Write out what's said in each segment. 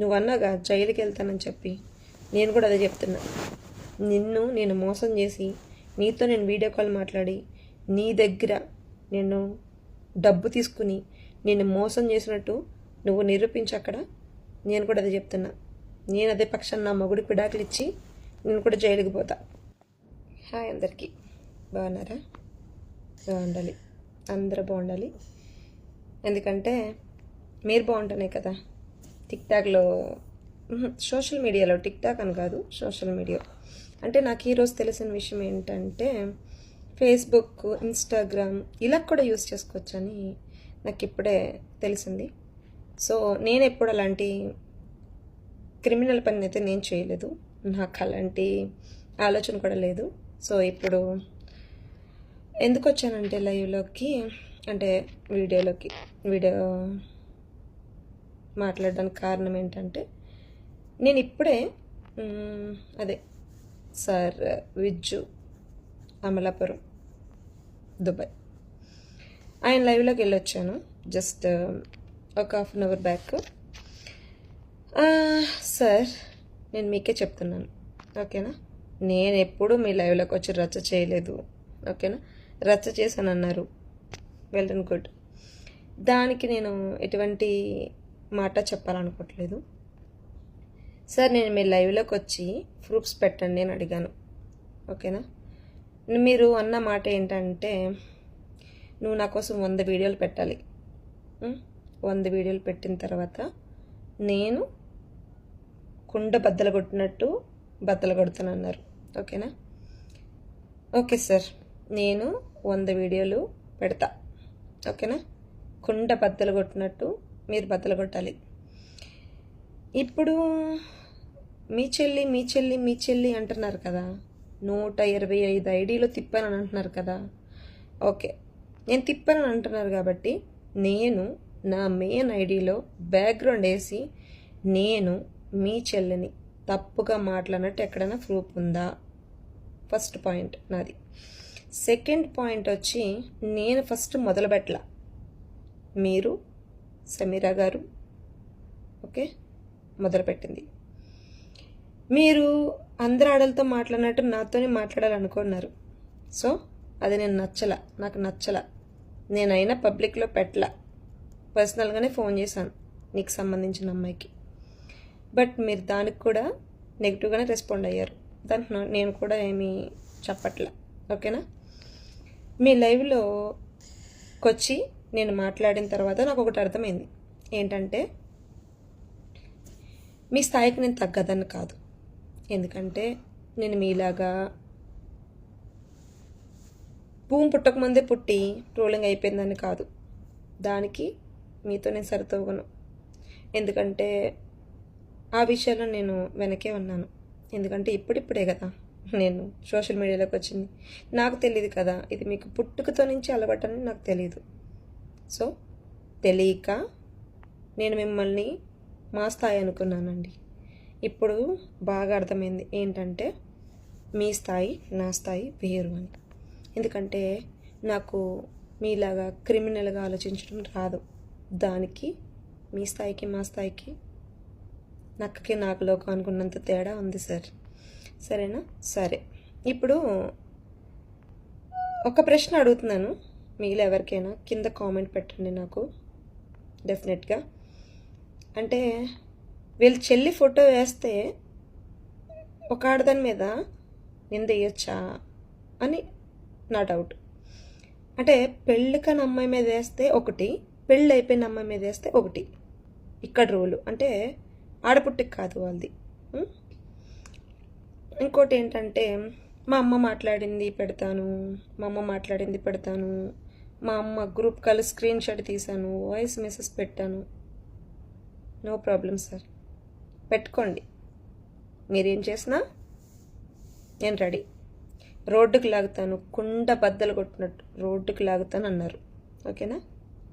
నువ్వు అన్నాగా జైలుకి వెళ్తానని చెప్పి. నేను కూడా అదే చెప్తున్నా. నిన్ను నేను మోసం చేసి నీతో నేను వీడియో కాల్ మాట్లాడి నీ దగ్గర నేను డబ్బు తీసుకుని నేను మోసం చేసినట్టు నువ్వు నిరూపించి అక్కడ నేను కూడా అదే చెప్తున్నా. నేను అదే పక్షాన్ని నా మొగుడు పిడాకులు ఇచ్చి నేను కూడా జైలుకి పోతా. హాయ్ అందరికీ. బాగున్నారా? బాగుండాలి. అందరూ బాగుండాలి. ఎందుకంటే మీరు బాగుంటేనే కదా. టిక్టాక్లో సోషల్ మీడియాలో టిక్టాక్ అని కాదు సోషల్ మీడియా. అంటే నాకు ఈరోజు తెలిసిన విషయం ఏంటంటే ఫేస్బుక్ ఇన్స్టాగ్రామ్ ఇలా కూడా యూస్ చేసుకోవచ్చని నాకు ఇప్పుడే తెలిసింది. సో నేను ఎప్పుడు అలాంటి క్రిమినల్ పని అయితే నేను చేయలేదు. నాకు అలాంటి ఆలోచన కూడా లేదు. సో ఇప్పుడు ఎందుకు వచ్చానంటే లైవ్లోకి అంటే వీడియోలోకి వీడియో మాట్లాడడానికి కారణం ఏంటంటే నేను ఇప్పుడే అదే సార్ విజ్జు అమలాపురం దుబాయ్. ఆయన లైవ్లోకి వెళ్ళొచ్చాను జస్ట్ ఒక half an hour back. Sir నేను మీకే చెప్తున్నాను ఓకేనా? నేను ఎప్పుడు మీ లైవ్లోకి వచ్చి రచ్చ చేయలేదు ఓకేనా? రచ్చ చేశానన్నారు వెల్ అండ్ గుడ్. దానికి నేను ఎటువంటి మాట చెప్పాలనుకోవట్లేదు. సార్ నేను మీ లైవ్లోకి వచ్చి ప్రూఫ్స్ పెట్టండి అని అడిగాను. ఓకేనా? మీరు అన్న మాట ఏంటంటే నువ్వు నా కోసం వంద వీడియోలు పెట్టాలి. వంద వీడియోలు పెట్టిన తర్వాత నేను కుండ బద్దలు కొట్టినట్టు బద్దలు కొడుతానన్నారు ఓకేనా? ఓకే సార్ నేను వంద వీడియోలు పెడతా. ఓకేనా? కుండ బద్దలు కొట్టినట్టు మీరు బద్దలు కొట్టాలి. ఇప్పుడు మీ చెల్లి మీ చెల్లి మీ చెల్లి అంటున్నారు కదా. నూట ఇరవై ఐదు ఐడీలో తిప్పానని అంటున్నారు కదా. ఓకే. నేను తిప్పానని అంటున్నారు కాబట్టి నేను నా మెయిన్ ఐడిలో బ్యాక్గ్రౌండ్ వేసి నేను మీ చెల్లిని తప్పుగా మాట్లాడినట్టు ఎక్కడైనా ప్రూఫ్ ఉందా? ఫస్ట్ పాయింట్ నాది. సెకండ్ పాయింట్ వచ్చి నేను ఫస్ట్ మొదలుపెట్టలా. మీరు సమీరా గారు. ఓకే? మొదలుపెట్టింది. మీరు అందరు ఆడలతో మాట్లాడినట్టు నాతోనే మాట్లాడాలనుకున్నారు. సో అది నేను నచ్చల నాకు నచ్చల. నేనైనా పబ్లిక్లో పెట్టలా. పర్సనల్గానే ఫోన్ చేశాను నీకు సంబంధించిన అమ్మాయికి. బట్ మీరు దానికి కూడా నెగిటివ్గానే రెస్పాండ్ అయ్యారు. దానికి నేను కూడా ఏమీ చెప్పట్లే. ఓకేనా? మీ లైవ్లో కొచ్చి నేను మాట్లాడిన తర్వాత నాకు ఒకటి అర్థమైంది. ఏంటంటే మీ స్థాయికి నేను తగ్గదని కాదు. ఎందుకంటే నేను మీలాగా భూమి పుట్టకముందే పుట్టి ట్రోలింగ్ అయిపోయిందని కాదు. దానికి మీతో నేను సరితూగను. ఎందుకంటే ఆ విషయాల్లో నేను వెనకే ఉన్నాను. ఎందుకంటే ఇప్పుడిప్పుడే కదా నేను సోషల్ మీడియాలోకి వచ్చింది. నాకు తెలియదు కదా ఇది మీకు పుట్టుకతో నుంచి అలవాటని నాకు తెలియదు సో తెలియక నేను మిమ్మల్ని మా స్థాయి అనుకున్నానండి. ఇప్పుడు బాగా అర్థమైంది ఏంటంటే మీ స్థాయి నా స్థాయి వేరు అని. ఎందుకంటే నాకు మీలాగా క్రిమినల్గా ఆలోచించడం రాదు. దానికి మీ స్థాయికి మా స్థాయికి నక్కకి నాకులోకి అనుకున్నంత తేడా ఉంది సార్. సరేనా? సరే. ఇప్పుడు ఒక ప్రశ్న అడుగుతున్నాను. మిగిలిన ఎవరికైనా కింద కామెంట్ పెట్టండి నాకు. డెఫినెట్గా అంటే వీళ్ళు చెల్లి ఫోటో వేస్తే ఒక ఆడదాని మీద నింద వేయొచ్చా అని నా డౌట్ అంటే పెళ్ళికని అమ్మాయి మీద వేస్తే ఒకటి పెళ్ళి అయిపోయిన అమ్మాయి మీద వేస్తే ఒకటి. ఇక్కడ రూలు అంటే ఆడపుట్టికి కాదు వాళ్ళది. ఇంకోటి ఏంటంటే మా అమ్మ మాట్లాడింది పెడతాను. మా అమ్మ మాట్లాడింది పెడతాను. మా అమ్మ గ్రూప్ కాల్ స్క్రీన్ షాట్ తీశాను. వాయిస్ మెసేజ్ పెట్టాను. నో ప్రాబ్లం సార్ పెట్టుకోండి. మీరేం చేసినా నేను రెడీ. రోడ్డుకి లాగుతాను. కుండ బద్దలు కొట్టినట్టు రోడ్డుకి లాగుతాను అన్నారు. ఓకేనా?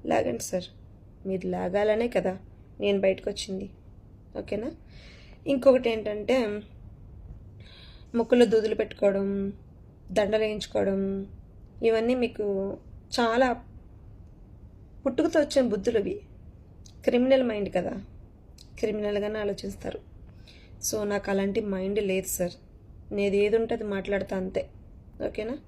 లాగండి సార్ మీరు లాగాలనే కదా. నేను బయటకు వచ్చింది. ఓకేనా? ఇంకొకటి ఏంటంటే ముక్కులో దూదులు పెట్టుకోవడం దండలు వేయించుకోవడం ఇవన్నీ మీకు చాలా పుట్టుకతో వచ్చిన బుద్ధులు ఇవి క్రిమినల్ మైండ్ కదా. క్రిమినల్గానే ఆలోచిస్తారు. సో నాకు అలాంటి మైండ్ లేదు సార్. నేను ఏది ఉంటే అది మాట్లాడతా అంతే. ఓకేనా?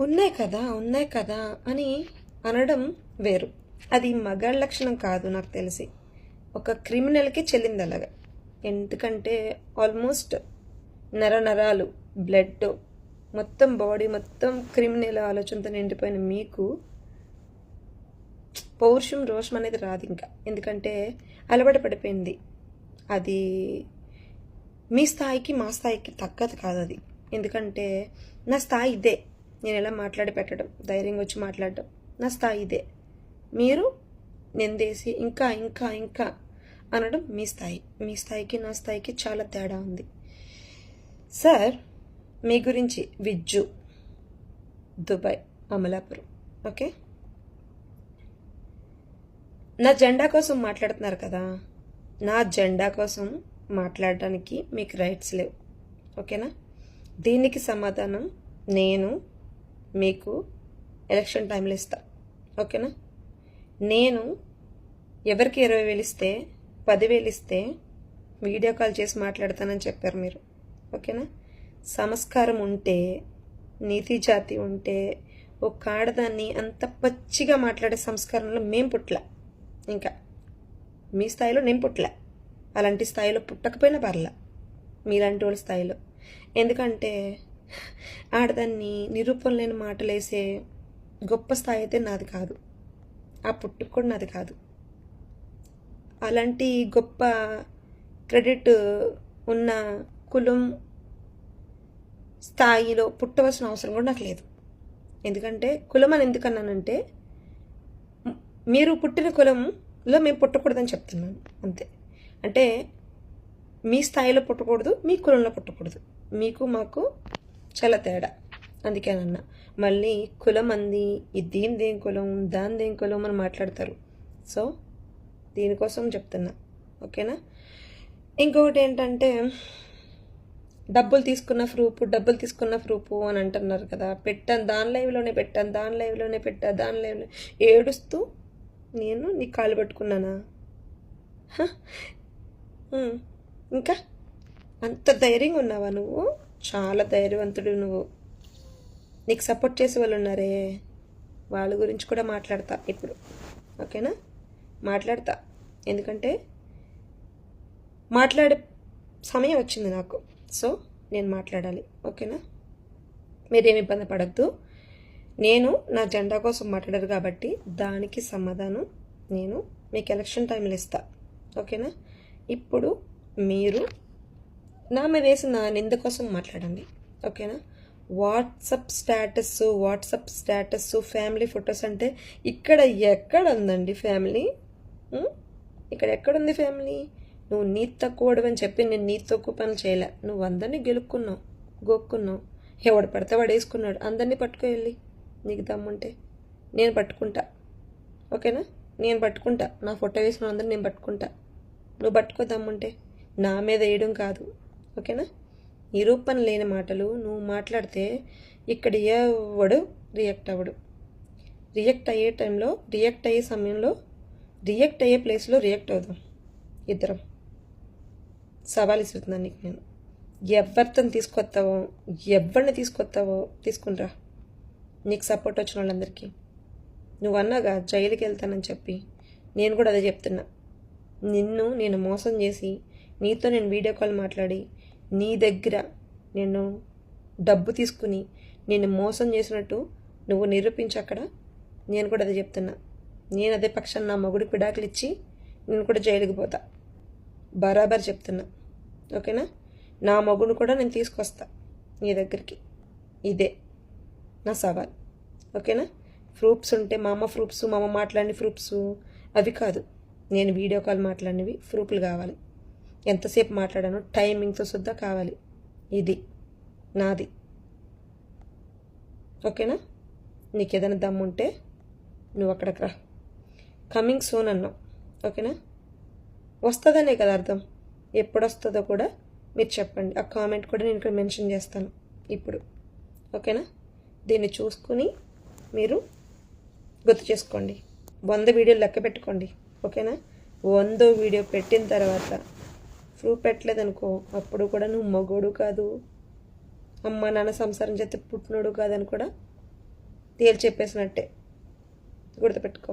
ఉన్నాయి కదా ఉన్నాయి కదా అని అనడం వేరు. అది మగాళ్ళ లక్షణం కాదు నాకు తెలిసి. ఒక క్రిమినల్కి చెల్లింది అలాగా. ఎందుకంటే ఆల్మోస్ట్ నర నరాలు బ్లడ్ మొత్తం బాడీ మొత్తం క్రిమినల్ ఆలోచనతో నిండిపోయిన మీకు పౌరుషం రోషం అనేది రాదు ఇంకా. ఎందుకంటే అలవాటు పడిపోయింది. అది మీ స్థాయికి మా స్థాయికి తగ్గదు కాదు అది. ఎందుకంటే నా స్థాయి ఇదే. నేను ఎలా మాట్లాడి పెట్టడం ధైర్యంగా వచ్చి మాట్లాడడం నా స్థాయి ఇదే. మీరు నిందేసి ఇంకా ఇంకా ఇంకా అనడం మీ స్థాయి. మీ స్థాయికి నా స్థాయికి చాలా తేడా ఉంది. సార్ మీ గురించి విజ్జు దుబాయ్ అమలాపురం ఓకే? నా జెండా కోసం మాట్లాడుతున్నారు కదా నా జెండా కోసం మాట్లాడడానికి మీకు రైట్స్ లేవు ఓకేనా? దీనికి సమాధానం నేను మీకు ఎలక్షన్ టైంలో ఇస్తా ఓకేనా? నేను ఎవరికి ఇరవై వేలు ఇస్తే పదివేలు ఇస్తే వీడియో కాల్ చేసి మాట్లాడతానని చెప్పారు మీరు. ఓకేనా? సంస్కారం ఉంటే నీతి జాతి ఉంటే ఒక ఆడదాన్ని అంత పచ్చిగా మాట్లాడే సంస్కారంలో మేం పుట్ల. ఇంకా మీ స్థాయిలో నేను పుట్ల. అలాంటి స్థాయిలో పుట్టకపోయినా పర్లా. మీలాంటి వాళ్ళ స్థాయిలో. ఎందుకంటే ఆడదాన్ని నిరూపణ లేని మాటలేసే గొప్ప స్థాయి అయితే నాది కాదు. ఆ పుట్టుకు కూడా నాది కాదు. అలాంటి గొప్ప క్రెడిట్ ఉన్న కులం స్థాయిలో పుట్టవలసిన అవసరం కూడా నాకు లేదు. ఎందుకంటే కులం అని ఎందుకన్నానంటే మీరు పుట్టిన కులంలో మేము పుట్టకూడదని చెప్తున్నాను. అంతే. అంటే మీ స్థాయిలో పుట్టకూడదు మీ కులంలో పుట్టకూడదు. మీకు మాకు చాలా తేడా. అందుకేనన్నా మళ్ళీ కులం అంది దేని దేని కులం దాని దేని కులం అని మాట్లాడతారు. సో దీనికోసం చెప్తున్నా. ఓకేనా? ఇంకొకటి ఏంటంటే డబ్బులు తీసుకున్న ప్రూఫ్ డబ్బులు తీసుకున్న ప్రూఫ్ అని అంటున్నారు కదా. పెట్టాను దాని లైవ్లోనే పెట్టాను దాని లైవ్లోనే పెట్టా దాని లైవ్లో. ఏడుస్తూ నేను నీ కాలు పెట్టుకున్నానా? ఇంకా? అంత ధైర్యంగా ఉన్నావా నువ్వు? చాలా ధైర్యవంతుడు నువ్వు. నీకు సపోర్ట్ చేసే వాళ్ళు ఉన్నారే. వాళ్ళ గురించి కూడా మాట్లాడతా ఇప్పుడు. ఓకేనా? మాట్లాడతా. ఎందుకంటే మాట్లాడే సమయం వచ్చింది నాకు. సో నేను మాట్లాడాలి. ఓకేనా? మీరేమి ఇబ్బంది పడద్దు. నేను నా జెండా కోసం మాట్లాడారు కాబట్టి దానికి సమాధానం నేను మీకు ఎలక్షన్ టైంలో ఇస్తా. ఓకేనా? ఇప్పుడు మీరు నా మీద వేసిన నింద కోసం మాట్లాడండి. ఓకేనా? WhatsApp status WhatsApp status family photos అంటే ఇక్కడ ఎక్కడ ఉందండి ఫ్యామిలీ? ఇక్కడ ఎక్కడుంది ఫ్యామిలీ? నువ్వు నీతి తక్కువడు అని చెప్పి నేను నీతి తక్కువ పని చేయలే. నువ్వు అందరినీ గెలుక్కున్నావు గోక్కున్నావు. ఎవడు పడితే వాడు వేసుకున్నాడు. అందరినీ పట్టుకో వెళ్ళి. నీకు దమ్ముంటే నేను పట్టుకుంటా. ఓకేనా? నేను పట్టుకుంటా. నా ఫోటో వేసిన అందరిని నేను పట్టుకుంటా. నువ్వు పట్టుకో దమ్ముంటే. నా మీద వేయడం కాదు. ఓకేనా? నిరూపణ లేని మాటలు నువ్వు మాట్లాడితే ఇక్కడ ఎవడు రియాక్ట్ అవ్వడు. రియాక్ట్ అయ్యే టైంలో రియాక్ట్ అయ్యే సమయంలో రియాక్ట్ అయ్యే ప్లేస్లో రియాక్ట్ అవుదాం. ఇద్దరం. సవాల్ ఇస్తున్నాను నీకు నేను. ఎవరితో తీసుకొస్తావో ఎవరిని తీసుకొస్తావో తీసుకునిరా నీకు సపోర్ట్ వచ్చిన వాళ్ళందరికీ. నువ్వు అన్నాగా జైలుకి వెళ్తానని చెప్పి. నేను కూడా అదే చెప్తున్నా. నిన్ను నేను మోసం చేసి నీతో నేను వీడియో కాల్ మాట్లాడి నీ దగ్గర నేను డబ్బు తీసుకుని నేను మోసం చేసినట్టు నువ్వు నిరూపించి అక్కడ. నేను కూడా అదే చెప్తున్నా. నేను అదే పక్షం నా మొగుడు పిడాకులు ఇచ్చి నేను కూడా జైలుకి పోతా. బరాబర్ చెప్తున్నా. ఓకేనా? నా మొగుడు కూడా నేను తీసుకొస్తా నీ దగ్గరికి. ఇదే నా సవాల్. ఓకేనా? ఫ్రూప్స్ ఉంటే మా అమ్మ ప్రూఫ్స్ మా అమ్మ మాట్లాడిన ఫ్రూప్స్ అవి కాదు. నేను వీడియో కాల్ మాట్లాడినవి ప్రూఫ్లు కావాలి. ఎంతసేపు మాట్లాడానో టైమింగ్తో సుద్దా కావాలి. ఇది నాది. ఓకేనా? నీకు ఏదైనా దమ్ము ఉంటే నువ్వు అక్కడికి రా. కమింగ్ సూన్ అన్నాం. ఓకేనా? వస్తుందనే కదా అర్థం. ఎప్పుడు వస్తుందో కూడా మీరు చెప్పండి. ఆ కామెంట్ కూడా నేను ఇక్కడ మెన్షన్ చేస్తాను. ఇప్పుడు. ఓకేనా? దీన్ని చూసుకుని మీరు గుర్తు చేసుకోండి. వంద వీడియోలు లెక్క పెట్టుకోండి. ఓకేనా? వందో వీడియో పెట్టిన తర్వాత ప్రూఫ్ పెట్టలేదనుకో అప్పుడు కూడా నువ్వు మగోడు కాదు. అమ్మ నాన్న సంసారం చేస్తే పుట్టినోడు కాదని కూడా తేల్చి చెప్పేసినట్టే గుర్తుపెట్టుకో.